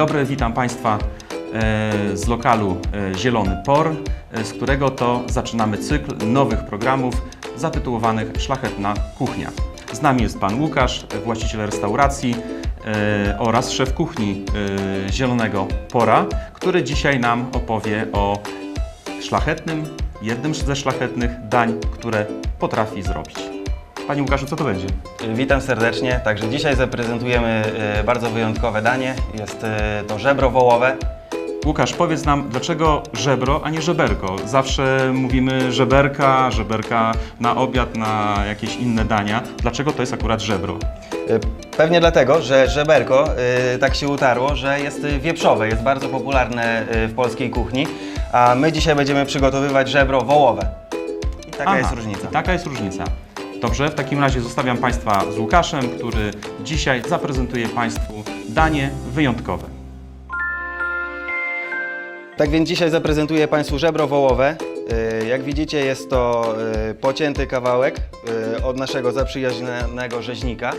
dobry, witam Państwa e, z lokalu e, Zielony Por, e, z którego to zaczynamy cykl nowych programów zatytułowanych Szlachetna Kuchnia. Z nami jest Pan Łukasz, właściciel restauracji oraz szef kuchni Zielonego Pora, który dzisiaj nam opowie o szlachetnym, jednym ze szlachetnych dań, które potrafi zrobić. Panie Łukaszu, co to będzie? Witam serdecznie. Także dzisiaj zaprezentujemy e, bardzo wyjątkowe danie. Jest e, to żebro wołowe. Łukasz, powiedz nam, dlaczego żebro, a nie żeberko? Zawsze mówimy żeberka, żeberka na obiad, na jakieś inne dania. Dlaczego to jest akurat żebro? Pewnie dlatego, że żeberko tak się utarło, że jest wieprzowe, jest bardzo popularne w polskiej kuchni, a my dzisiaj będziemy przygotowywać żebro wołowe. I taka Aha, jest różnica. i Taka jest różnica. Dobrze, w takim razie zostawiam Państwa z Łukaszem, który dzisiaj zaprezentuje Państwu danie wyjątkowe. Tak więc dzisiaj zaprezentuję Państwu żebro wołowe. E, Jak widzicie jest to e, pocięty kawałek e, od naszego zaprzyjaźnionego rzeźnika.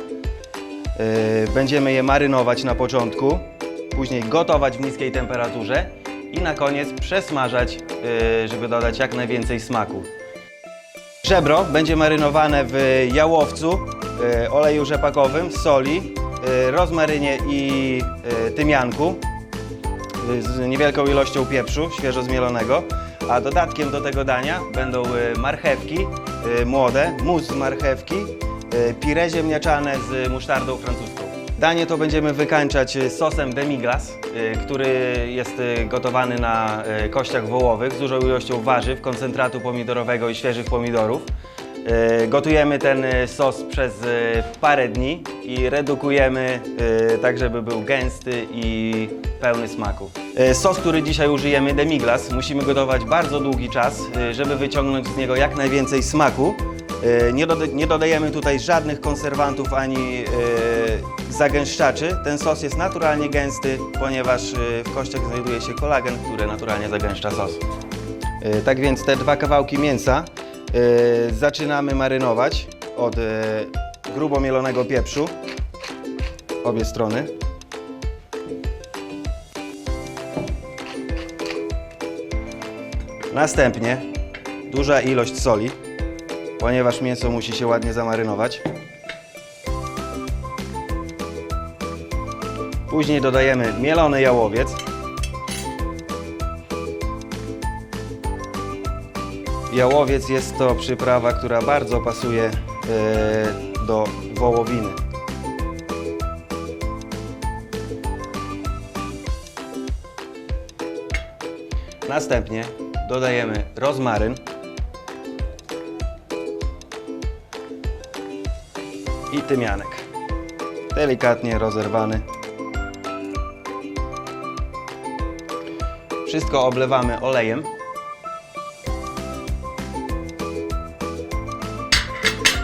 Będziemy je marynować na początku, później gotować w niskiej temperaturze i na koniec przesmażać, żeby dodać jak najwięcej smaku. Żebro będzie marynowane w jałowcu, e, oleju rzepakowym, soli, e, rozmarynie i e, tymianku z niewielką ilością pieprzu świeżo zmielonego, a dodatkiem do tego dania będą marchewki młode, mus marchewki, pire ziemniaczane z musztardą francuską. Danie to będziemy wykańczać e, sosem demi-glace, e, który jest e, gotowany na kościach wołowych z dużą ilością warzyw, koncentratu pomidorowego i świeżych pomidorów. Gotujemy ten sos przez parę dni i redukujemy tak, żeby był gęsty i pełny smaku. Sos, który dzisiaj użyjemy, demiglas, musimy gotować bardzo długi czas, żeby wyciągnąć z niego jak najwięcej smaku. E, Nie, nie dodajemy tutaj żadnych konserwantów ani e, zagęszczaczy. Ten sos jest naturalnie gęsty, ponieważ e, w kościach znajduje się kolagen, który naturalnie zagęszcza sos. Tak więc te dwa kawałki mięsa zaczynamy marynować od grubo mielonego pieprzu, obie strony. Następnie duża ilość soli, ponieważ mięso musi się ładnie zamarynować. Później dodajemy mielony jałowiec. Jałowiec jest to przyprawa, która bardzo pasuje e, do wołowiny. Następnie dodajemy rozmaryn i tymianek. Delikatnie rozerwany. Wszystko oblewamy olejem.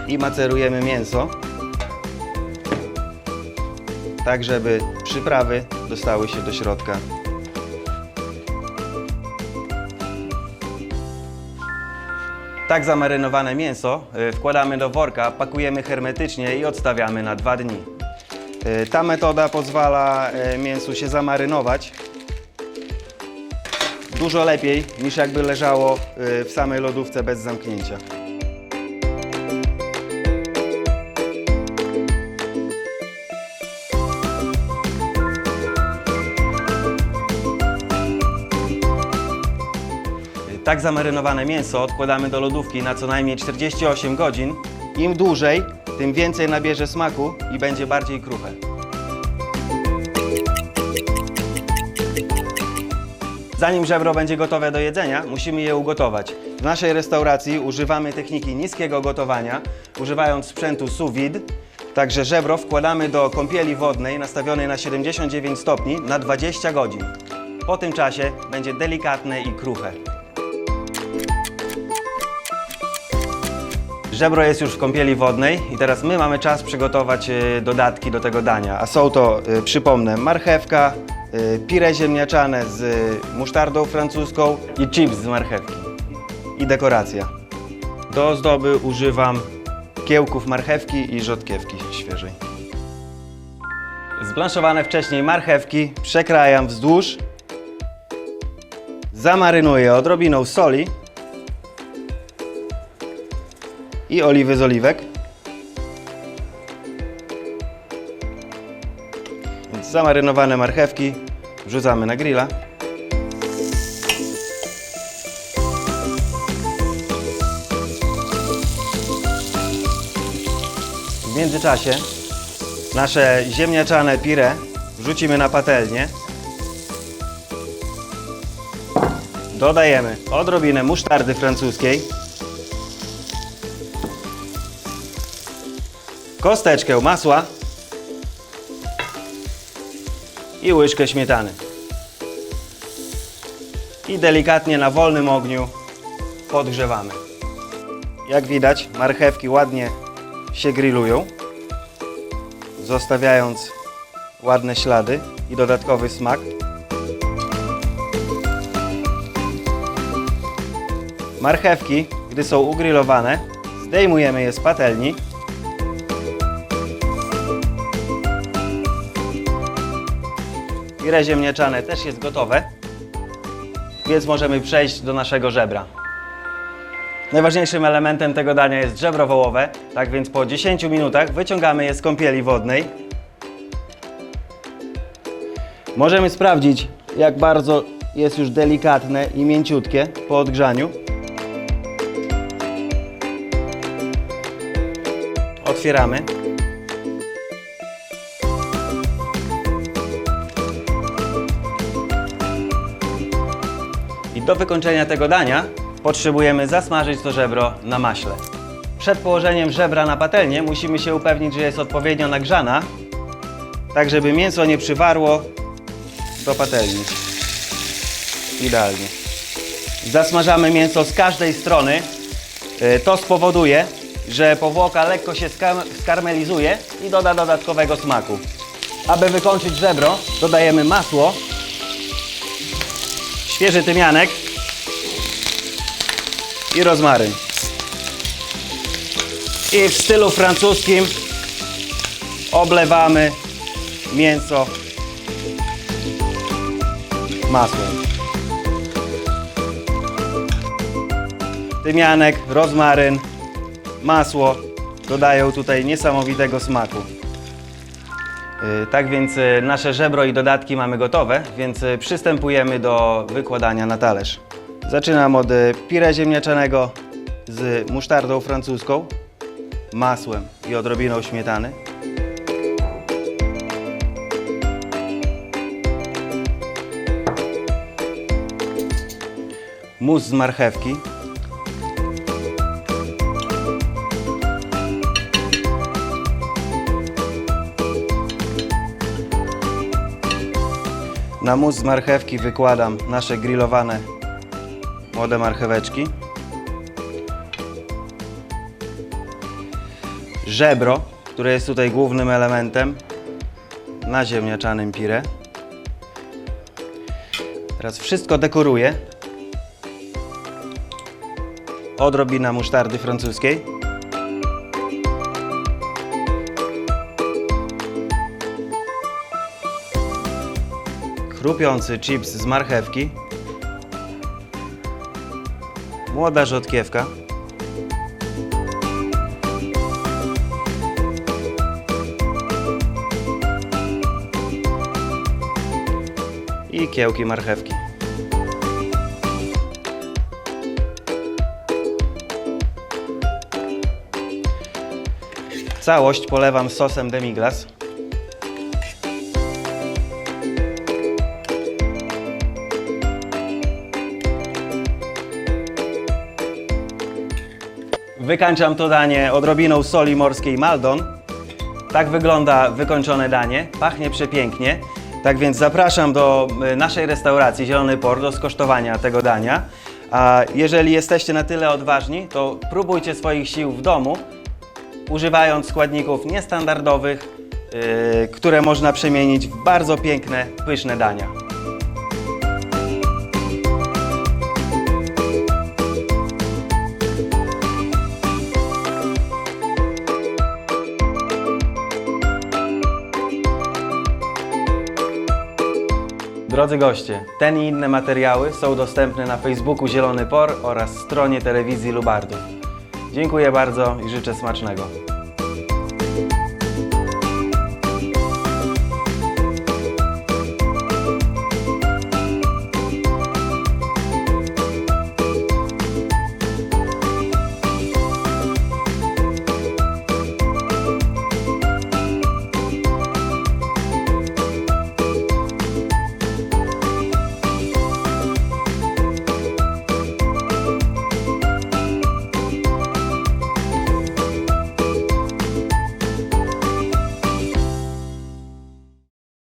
I macerujemy mięso, tak żeby przyprawy dostały się do środka. Tak zamarynowane mięso y, wkładamy do worka, pakujemy hermetycznie i odstawiamy na dwa dni. Y, Ta metoda pozwala y, mięsu się zamarynować dużo lepiej niż jakby leżało w samej lodówce bez zamknięcia. Tak zamarynowane mięso odkładamy do lodówki na co najmniej 48 godzin. Im dłużej, tym więcej nabierze smaku i będzie bardziej kruche. Zanim żebro będzie gotowe do jedzenia, musimy je ugotować. W naszej restauracji używamy techniki niskiego gotowania, używając sprzętu sous vide. Także żebro wkładamy do kąpieli wodnej nastawionej na 79 stopni na 20 godzin. Po tym czasie będzie delikatne i kruche. Żebro jest już w kąpieli wodnej i teraz my mamy czas przygotować e, dodatki do tego dania. A są to, e, przypomnę, marchewka, e, pire ziemniaczane z musztardą francuską i chips z marchewki. I dekoracja. Do ozdoby używam kiełków marchewki i rzodkiewki świeżej. zblanszowane wcześniej marchewki przekrajam wzdłuż. Zamarynuję odrobiną soli i oliwy z oliwek. Zamarynowane marchewki wrzucamy na grilla. W międzyczasie nasze ziemniaczane pire wrzucimy na patelnię. Dodajemy odrobinę musztardy francuskiej. Kosteczkę masła i łyżkę śmietany. I delikatnie na wolnym ogniu podgrzewamy. Jak widać, marchewki ładnie się grillują, zostawiając ładne ślady i dodatkowy smak. Marchewki, gdy są ugrillowane, zdejmujemy je z patelni. Pire ziemniaczane też jest gotowe, więc możemy przejść do naszego żebra. Najważniejszym elementem tego dania jest żebro wołowe, tak więc po 10 minutach wyciągamy je z kąpieli wodnej. Możemy sprawdzić, jak bardzo jest już delikatne i mięciutkie po odgrzaniu. Otwieramy. Do wykończenia tego dania potrzebujemy zasmażyć to żebro na maśle. Przed położeniem żebra na patelnię musimy się upewnić, że jest odpowiednio nagrzana, tak żeby mięso nie przywarło do patelni. Idealnie. Zasmażamy mięso z każdej strony. Y, To spowoduje, że powłoka lekko się skarmelizuje i doda dodatkowego smaku. Aby wykończyć żebro, dodajemy masło, świeży tymianek i rozmaryn. I w stylu francuskim oblewamy mięso masłem. Tymianek, rozmaryn, masło dodają tutaj niesamowitego smaku. Yy, Tak więc y, nasze żebro i dodatki mamy gotowe, więc y, przystępujemy do wykładania na talerz. Zaczynam od y, pire ziemniaczanego z musztardą francuską, masłem i odrobiną śmietany. Mus z marchewki. Na mus z marchewki wykładam nasze grillowane młode marcheweczki. Żebro, które jest tutaj głównym elementem na ziemniaczanym pire. Teraz wszystko dekoruję. Odrobina musztardy francuskiej. Chrupiący chips z marchewki, młoda rzodkiewka, i kiełki marchewki. Całość polewam sosem demi-glace. Wykańczam to danie odrobiną soli morskiej Maldon. Tak wygląda wykończone danie. Pachnie przepięknie. Tak więc zapraszam do y, naszej restauracji Zielony Port do skosztowania tego dania. A jeżeli jesteście na tyle odważni, to próbujcie swoich sił w domu, używając składników niestandardowych, yy, które można przemienić w bardzo piękne, pyszne dania. Drodzy goście, ten i inne materiały są dostępne na Facebooku Zielony Por oraz stronie telewizji Lubardów. Dziękuję bardzo i życzę smacznego.